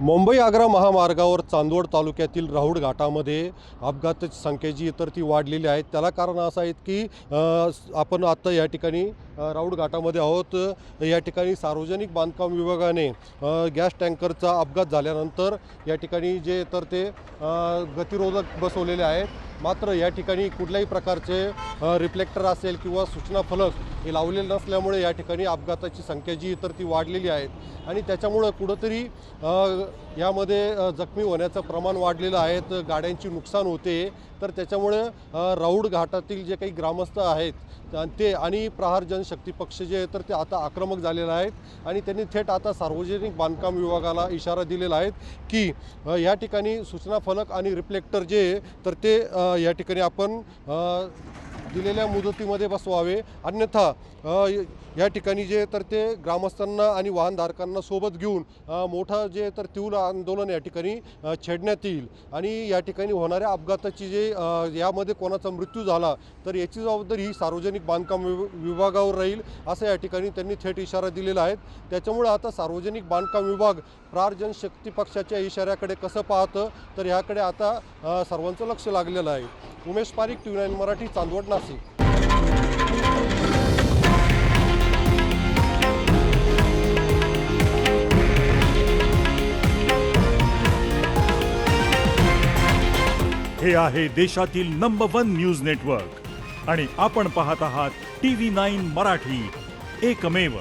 मुंबई आग्रा महामार्गावर चांदवड तालुक्यातील राहुड घाटामध्ये अपघाताची संख्या जी तर ती वाढलेली आहे. त्याला कारण असं आहे की आपण आत्ता या ठिकाणी राऊड घाटामध्ये आहोत. या ठिकाणी सार्वजनिक बांधकाम विभागाने गॅस टँकरचा अपघात झाल्यानंतर या ठिकाणी जे तर ते गतिरोधक बसवलेले आहेत. मात्र या ठिकाणी कुठल्याही प्रकारचे रिफ्लेक्टर असेल किंवा सूचना फलक हे लावलेलं नसल्यामुळे या ठिकाणी अपघाताची संख्या जी तर ती वाढलेली आहे आणि त्याच्यामुळं कुठंतरी यामध्ये जखमी होण्याचं प्रमाण वाढलेलं आहे तर गाड्यांची नुकसान होते. तर त्याच्यामुळे राऊड घाटातील जे काही ग्रामस्थ आहेत ते आणि प्रहार जनशक्ती पक्ष जे आहे तर ते आता आक्रमक झालेले आहेत. आणि त्यांनी थेट आता सार्वजनिक बांधकाम विभागाला इशारा दिलेला आहे की या ठिकाणी सूचना फलक आणि रिफ्लेक्टर जे तर ते या ठिकाणी आपण दिलेल्या मुदतीमध्ये बसवावे. अन्यथा या ठिकाणी जे तर ते ग्रामस्थांना आणि वाहनधारकांना सोबत घेऊन मोठं जे तर तीव्र आंदोलन या ठिकाणी छेडण्यात येईल. आणि या ठिकाणी होणाऱ्या अपघाताची जे यामध्ये कोणाचा मृत्यू झाला तर याची जबाबदारी ही सार्वजनिक बांधकाम विभागावर राहील असं या ठिकाणी त्यांनी थेट इशारा दिलेला आहे. त्याच्यामुळे आता सार्वजनिक बांधकाम विभाग प्रार्जन शक्ती पक्षाच्या इशाऱ्याकडे कसं पाहतं तर ह्याकडे आता सर्वांचं लक्ष लागलेलं आहे. Umesh Parik T nine Marathi Chandwad Nashik. हे आहे देशातील नंबर वन न्यूज नेटवर्क आणि आपण पाहत आहात टी व्ही नाईन मराठी. एकमेव